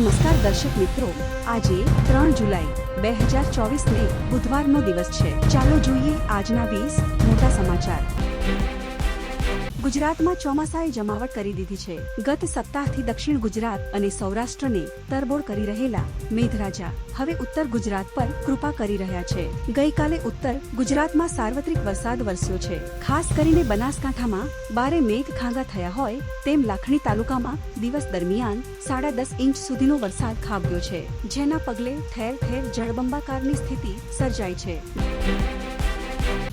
નમસ્કાર દર્શક મિત્રો. આજે ત્રણ જુલાઈ, બે હજાર ચોવીસ ને બુધવારનો દિવસ છે. ચાલો જોઈએ આજના વીસ મોટા સમાચાર. ગુજરાતમાં ચોમાસાએ જમાવટ કરી દીધી છે. ગત સપ્તાહથી દક્ષિણ ગુજરાત અને સૌરાષ્ટ્રને તરબોળ કરી રહેલા મેઘરાજા હવે ઉત્તર ગુજરાત પર કૃપા કરી રહ્યા છે. ગઈકાલે ઉત્તર ગુજરાતમાં સાર્વત્રિક વરસાદ વરસ્યો છે. ખાસ કરીને બનાસકાંઠામાં બારે મેઘ ખાંગા થયા હોય તેમ લાખણી તાલુકામાં દિવસ દરમિયાન સાડા દસ ઇંચ સુધીનો વરસાદ ખાબક્યો છે, જેના પગલે ઠેર ઠેર જળબંબાકારની સ્થિતિ સર્જાઈ છે.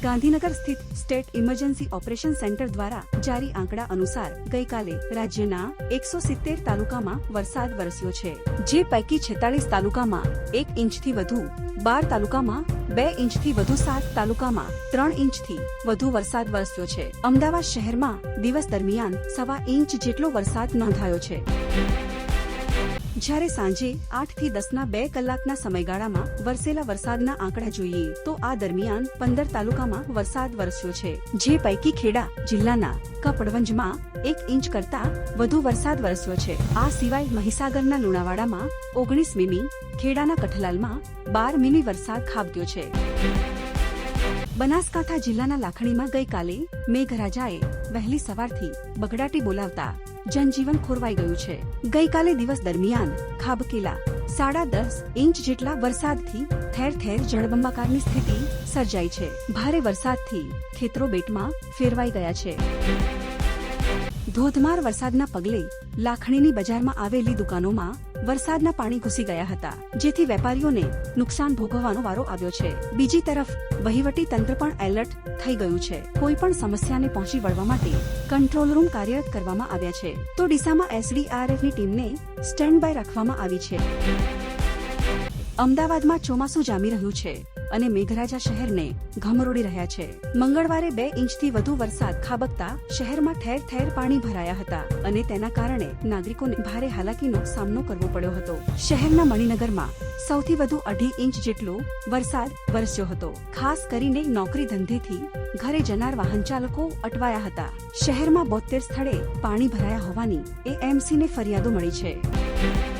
ગાંધીનગર સ્થિત સ્ટેટ ઇમરજન્સી ઓપરેશન સેન્ટર દ્વારા જારી આંકડા અનુસાર ગઈકાલે રાજ્યના એકસો સિત્તેર તાલુકામાં વરસાદ વરસ્યો છે, જે પૈકી છેતાલીસ તાલુકામાં એક ઇંચથી વધુ, બાર તાલુકામાં બે ઇંચથી વધુ સાત તાલુકામાં ત્રણ ઇંચથી વધુ વરસાદ વરસ્યો છે. અમદાવાદ શહેરમાં દિવસ દરમિયાન સવા ઇંચ જેટલો વરસાદ નોંધાયો છે. જ્યારે સાંજે આઠથી દસના બે કલાકના સમયગાળામાં વરસેલા વરસાદના આંકડા જોઈએ, તો આ દરમિયાન પંદર તાલુકામાં વરસાદ વરસ્યો છે. જે પૈકી ખેડા જિલ્લાના કપડવંજમાં એક ઇંચ કરતા વધુ વરસાદ વરસ્યો છે. આ સિવાય મહીસાગરના લુણાવાડામાં ઓગણીસ મીમી, ખેડાના કઠલાલમાં બાર મીમી વરસાદ ખાબક્યો છે. બનાસકાંઠા જિલ્લાના લાખણીમાં ગઈકાલે મેઘરાજાએ વહેલી સવારથી બગડાટી બોલાવતા જનજીવન ખોરવાઈ ગયું છે. ગઈકાલે દિવસ દરમિયાન ખાબકેલા સાડા દસ ઇંચ જેટલા વરસાદથી ઠેર ઠેર જળબંબાકારની સ્થિતિ સર્જાઈ છે. ભારે વરસાદથી ખેતરો બેટમાં ફેરવાઈ ગયા છે. ધોધમાર વરસાદના પગલે લાખણીની બજારમાં આવેલી દુકાનોમાં વરસાદના પાણી ઘૂસી ગયા હતા, જેથી વેપારીઓને નુકસાન ભોગવવાનો વારો આવ્યો છે. બીજી તરફ, વહીવટી તંત્ર પણ એલર્ટ થઈ ગયું છે. કોઈ પણ સમસ્યાને પહોંચી વળવા માટે કંટ્રોલ રૂમ કાર્યરત કરવામાં આવ્યા છે. તો ડીસામાં એસડીઆરએફની ટીમને સ્ટેન્ડ બાય રાખવામાં આવી છે. અમદાવાદમાં ચોમાસું જામી રહ્યું છે. અને મેઘરાજા શહેરને ઘમરોડી રહ્યા છે. મંગળવારે બે ઇંચથી વધુ વરસાદ ખાબકતા શહેરમાં ઠેર ઠેર પાણી ભરાયા હતા અને તેના કારણે નાગરિકોને ભારે હાલાકીનો સામનો કરવો પડ્યો હતો. શહેરના મણિનગરમાં સૌથી વધુ અઢી ઇંચ જેટલો વરસાદ વરસ્યો હતો. ખાસ કરીને નોકરી ધંધેથી ઘરે જનાર વાહન ચાલકો અટવાયા હતા. શહેરમાં બોતેર સ્થળે પાણી ભરાયા હોવાની એએમસીને ફરિયાદો મળી છે.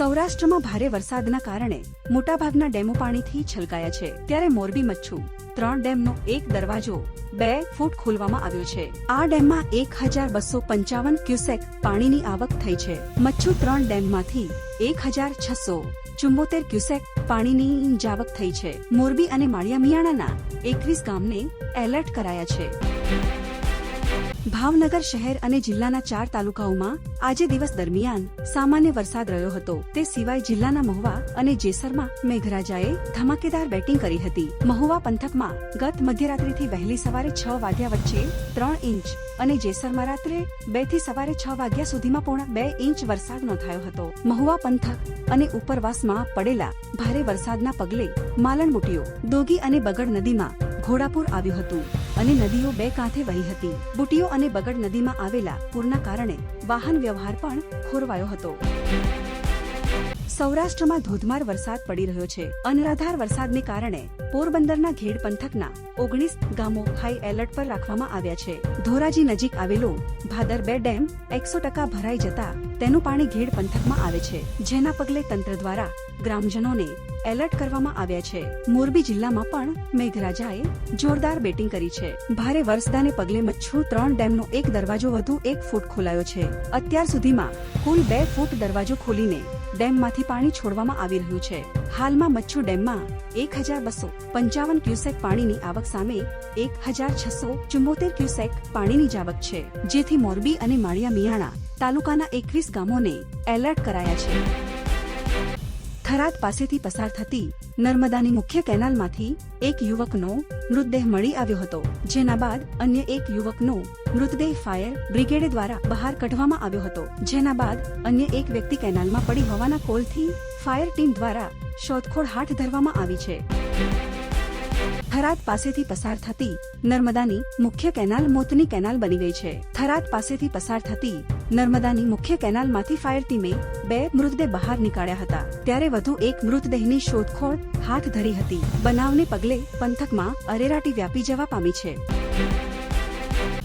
સૌરાષ્ટ્રમાં ભારે વરસાદના કારણે મોટાભાગના ડેમો પાણીથી છલકાયા છે. ત્યારે મોરબી મચ્છુ ત્રણ ડેમનો એક દરવાજો બે ફૂટ ખોલવામાં આવ્યો છે. આ ડેમમાં એક હજાર બસો પંચાવન ક્યુસેક પાણીની આવક થઈ છે. મચ્છુ ત્રણ ડેમમાંથી એક હજાર છસો ચુમ્બોતેર ક્યુસેક પાણીની જાવક થઈ છે. મોરબી અને માળિયા મિયાણાના એકવીસ ગામને એલર્ટ કરાયા છે. ભાવનગર શહેર અને જિલ્લાના ચાર તાલુકાઓમાં આજે દિવસ દરમિયાન સામાન્ય વરસાદ રહ્યો હતો. તે સિવાય જિલ્લાના મહુવા અને જેસરમાં મેઘરાજાએ ધમાકેદાર બેટિંગ કરી હતી. મહુવા પંથકમાં ગત મધ્યરાત્રિથી વહેલી સવારે છ વાગ્યા વચ્ચે ત્રણ ઇંચ અને જેસરમાં રાત્રે બેથી સવારે છ વાગ્યા સુધીમાં પોણા બે ઇંચ વરસાદ નોંધાયો હતો. મહુવા પંથક અને ઉપરવાસમાં પડેલા ભારે વરસાદના પગલે માલણ બુટીઓ દોગી અને બગડ નદીમાં ઘોડાપુર આવ્યું હતું અને નદીઓ બે કાંઠે વહી હતી. બુટીઓ અને બગડ નદીમાં આવેલા પૂરના કારણે વાહન વ્યવહાર પણ ખોરવાયો હતો. સૌરાષ્ટ્રમાં ધોધમાર વરસાદ પડી રહ્યો છે. અનરાધાર વરસાદને કારણે પોરબંદરના ઘેડ પંથકના ઓગણીસ ગામો હાઈ એલર્ટ પર રાખવામાં આવ્યા છે. ધોરાજી નજીક આવેલો ભાદર બે ડેમ એકસો ટકા ભરાઈ જતા તેનું પાણી ઘેડ પંથકમાં આવે છે. જેના પગલે તંત્ર દ્વારા ગ્રામજનોને એલર્ટ કરવામાં આવ્યા છે. મોરબી જિલ્લામાં પણ મેઘરાજાએ જોરદાર બેટિંગ કરી છે. ભારે વરસાદને પગલે મચ્છુ ત્રણ ડેમનો એક દરવાજો વધુ એક ફૂટ ખોલાયો છે. અત્યાર સુધીમાં કુલ બે ફૂટ દરવાજો ખોલીને ડેમમાંથી પાણી છોડવામાં આવી રહ્યું છે. હાલમાં મચ્છુ ડેમમાં એક હજાર બસો પંચાવન ક્યુસેક પાણીની આવક સામે એક હજાર છસો ચુમ્બોતેર ક્યુસેક પાણીની જાવક છે. જેથી મોરબી અને માળિયા મિયાણા તાલુકાના એકવીસ ગામોને એલર્ટ કરાયા છે. થરાદ પાસેથી પસાર થતી નર્મદાની મુખ્ય કેનાલમાંથી એક યુવકનો મૃતદેહ મળી આવ્યો હતો, જેના બાદ અન્ય એક યુવકનો મૃતદેહ ફાયર બ્રિગેડ દ્વારા બહાર કાઢવામાં આવ્યો હતો, જેના બાદ અન્ય એક વ્યક્તિ કેનાલમાં પડી હોવાના કોલથી ફાયર ટીમ દ્વારા શોધખોળ હાથ ધરવામાં આવી છે. થરાદ પાસેથી પસાર થતી નર્મદાની મુખ્ય કેનાલ મોતની કેનાલ બની ગઈ છે. થરાદ પાસેથી પસાર થતી નર્મદાની મુખ્ય કેનાલમાંથી ફાયર ટીમે બે મૃતદેહ બહાર નીકાળ્યા હતા. ત્યારે વધુ એક મૃતદેહની શોધખોળ હાથ ધરી હતી. બનાવને પગલે પંથકમાં અરેરાટી વ્યાપી જવા પામી છે.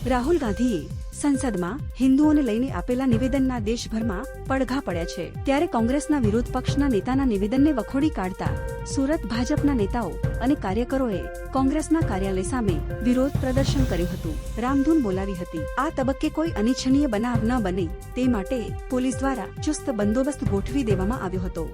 રાહુલ ગાંધીએ સંસદમાં હિન્દુઓને લઈને આપેલા નિવેદનના દેશભરમાં પડઘા પડ્યા છે. ત્યારે કોંગ્રેસના વિરોધ પક્ષના નેતાના નિવેદનને વખોડી કાઢતા સુરત ભાજપના નેતાઓ અને કાર્યકરોએ કોંગ્રેસના કાર્યાલય સામે વિરોધ પ્રદર્શન કર્યું હતું. રામધૂન બોલાવી હતી. આ તબક્કે કોઈ અનિચ્છનીય બનાવ ન બને તે માટે પોલીસ દ્વારા ચુસ્ત બંદોબસ્ત ગોઠવી દેવામાં આવ્યો હતો.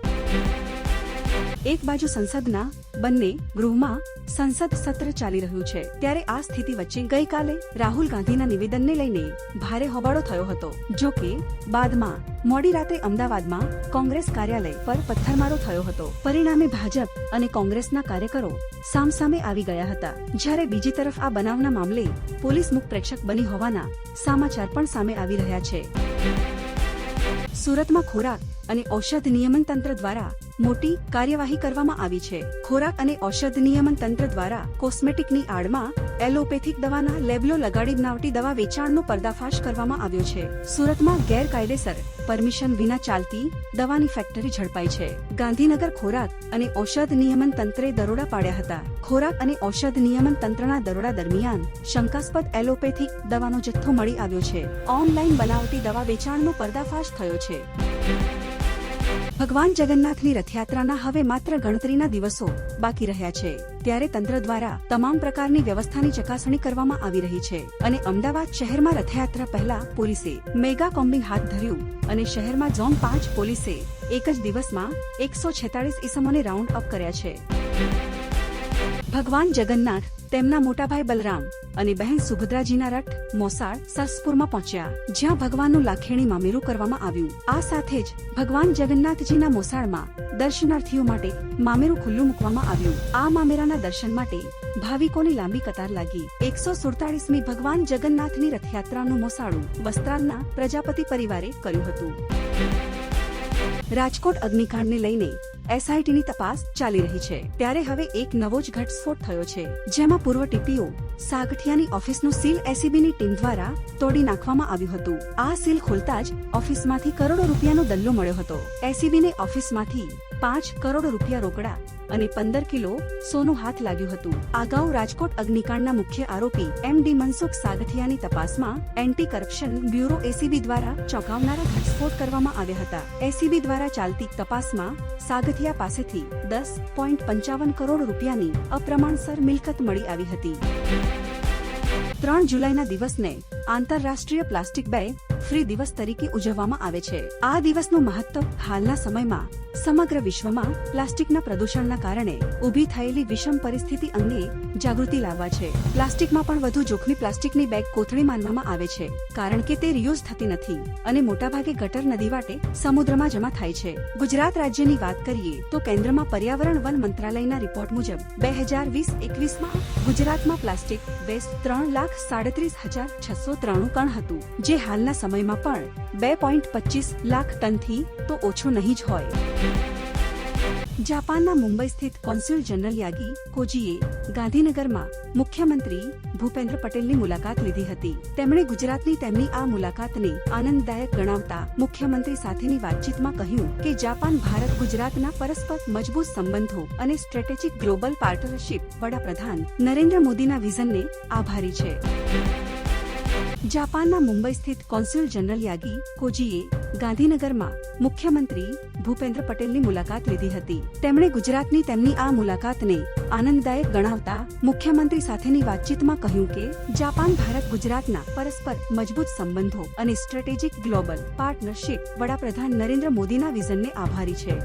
એક બાજુ સંસદના બંને ગૃહમાં સંસદ સત્ર ચાલી રહ્યું છે. ત્યારે આ સ્થિતિ વચ્ચે ગઈકાલે રાહુલ ગાંધીના નિવેદનને લઈને ભારે હોબાળો થયો હતો. જો કે બાદમાં મોડી રાતે અમદાવાદમાં કોંગ્રેસ કાર્યાલય પર પથ્થરમારો થયો હતો. પરિણામે ભાજપ અને કોંગ્રેસના કાર્યકરો સામસામે આવી ગયા હતા. જ્યારે બીજી તરફ આ બનાવના મામલે પોલીસ મુખ પ્રેક્ષક બની હોવાના સમાચાર પણ સામે આવી રહ્યા છે. સુરતમાં ખોરાક અને ઔષધ નિયમન તંત્ર દ્વારા મોટી કાર્યવાહી કરવામાં આવી છે. ખોરાક અને ઔષધ નિયમન તંત્ર દ્વારા કોસ્મેટિકની આડમાં એલોપેથિક દવાના લેબલો લગાડી બનાવટી દવા વેચાણનો પર્દાફાશ કરવામાં આવ્યો છે. સુરતમાં ગેરકાયદેસર પરમિશન વિના ચાલતી દવાની ફેક્ટરી ઝડપાઈ છે. ગાંધીનગર ખોરાક અને ઔષધ નિયમન તંત્રે દરોડા પાડ્યા હતા. ખોરાક અને ઔષધ નિયમન તંત્રના દરોડા દરમિયાન શંકાસ્પદ એલોપેથિક દવાનો જથ્થો મળી આવ્યો છે. ઓનલાઈન બનાવટી દવા વેચાણનો પર્દાફાશ થયો છે. ભગવાન જગન્નાથની રથયાત્રાના હવે માત્ર ગણતરીના દિવસો બાકી રહ્યા છે, ત્યારે તંત્ર દ્વારા તમામ પ્રકારની વ્યવસ્થાની ચકાસણી કરવામાં આવી રહી છે અને અમદાવાદ શહેરમાં રથયાત્રા પહેલા પોલીસે મેગા કોમ્બિંગ હાથ ધર્યું અને શહેરમાં ઝોન પાંચ પોલીસે એક જ દિવસમાં એકસો છેતાળીસ ઇસમોને રાઉન્ડ અપ કર્યા છે. ભગવાન જગન્નાથ, તેમના મોટાભાઈ બલરામ અને બહેન સુભદ્રાજીના રથ મોસાળ સરસપુરમાં પહોંચ્યા, જ્યાં ભગવાનનું લાખેણી મામેરું કરવામાં આવ્યું. આ સાથે જ ભગવાન જગન્નાથજીના મોસાળમાં દર્શનાર્થીઓ માટે મામેરું ખુલ્લું મૂકવામાં આવ્યું. આ મામેરાના દર્શન માટે ભાવિકોની લાંબી કતાર લાગી. એકસો સુડતાલીસમી ભગવાન જગન્નાથની રથયાત્રાનું મોસાળું વસ્ત્રાલના પ્રજાપતિ પરિવારે કર્યું હતું. રાજકોટ અગ્નિકાંડને લઈને એસઆઈટીની તપાસ ચાલી રહી છે. ત્યારે હવે એક નવો જ ઘટસ્ફોટ થયો છે, જેમાં પૂર્વ ટીપીઓ સાગઠિયાની ઓફિસનું સીલ એસીબીની ટીમ દ્વારા તોડી નાખવામાં આવ્યું હતું. આ સીલ ખોલતા જ ઓફિસમાંથી કરોડો રૂપિયાનો દલ્લો મળ્યો હતો. એસીબીને ઓફિસમાંથી પાંચ કરોડ રૂપિયા રોકડા અને પંદર કિલો સોનું હાથ લાગ્યું હતું. અગાઉ રાજકોટ અગ્નિકાંડના મુખ્ય આરોપી એમ ડી મનસુખ સાગઠિયાની તપાસમાં એન્ટી કરપ્શન બ્યુરો એસીબી દ્વારા ચોંકાવનારા ઘટસ્ફોટ કરવામાં આવ્યા હતા. એસીબી દ્વારા ચાલતી તપાસમાં સાગઠિયા પાસેથી દસ પોઈન્ટ પંચાવન કરોડ રૂપિયાની અપ્રમાણસર મિલકત મળી આવી હતી. ત્રણ જુલાઈના દિવસને આંતરરાષ્ટ્રીય પ્લાસ્ટિક બેગ ફ્રી દિવસ તરીકે ઉજવવામાં આવે છે. આ દિવસનું મહત્વ હાલના સમયમાં સમગ્ર વિશ્વમાં પ્લાસ્ટિકના પ્રદૂષણના કારણે ઊભી થયેલી વિષમ પરિસ્થિતિ અંગે જાગૃતિ લાવવા છે. પ્લાસ્ટિકમાં પણ વધુ જોખમી પ્લાસ્ટિકની બેગ કોથળી માનવામાં આવે છે, કારણ કે તે રિયુઝ થતી નથી અને મોટાભાગે ગટર નદી વાટે સમુદ્રમાં જમા થાય છે. ગુજરાત રાજ્યની વાત કરીએ તો કેન્દ્રમાં પર્યાવરણ વન મંત્રાલયના રિપોર્ટ મુજબ બે હજાર વીસ એકવીસમાં ગુજરાતમાં પ્લાસ્ટિક વેસ્ટ ત્રણ લાખ સાડત્રીસ હજાર છસો ત્રાણું કણ હતું, જે હાલના સમયમાં પણ બે પોઈન્ટ પચીસ લાખ ટનથી તો ઓછું નહીં જ હોય. જાપાનના મુંબઈ સ્થિત કોન્સ્યુલ જનરલ યાગી કોજીએ ગાંધીનગરમાં મુખ્યમંત્રી ભૂપેન્દ્ર પટેલની મુલાકાત લીધી હતી. તેમણે ગુજરાતની તેમની આ મુલાકાતને આનંદદાયક ગણાવતા મુખ્યમંત્રી સાથેની વાતચીતમાં કહ્યું કે જાપાન, ભારત, ગુજરાતના પરસ્પર મજબૂત સંબંધો અને સ્ટ્રેટેજિક ગ્લોબલ પાર્ટનરશિપ વડાપ્રધાન નરેન્દ્ર મોદીના વિઝનને આભારી છે. જાપાનના મુંબઈ સ્થિત કોન્સ્યુલ જનરલ યાગી કોજીએ ગાંધીનગરમાં મુખ્યમંત્રી ભૂપેન્દ્ર પટેલની મુલાકાત લીધી હતી. તેમણે ગુજરાતની તેમની આ મુલાકાતને આનંદદાયક ગણાવતા મુખ્યમંત્રી સાથેની વાતચીતમાં કહ્યું કે, જાપાન, ભારત, ગુજરાતના પરસ્પર મજબૂત સંબંધો અને સ્ટ્રેટેજિક ગ્લોબલ પાર્ટનરશિપ વડાપ્રધાન નરેન્દ્ર મોદીના વિઝનને આભારી છે.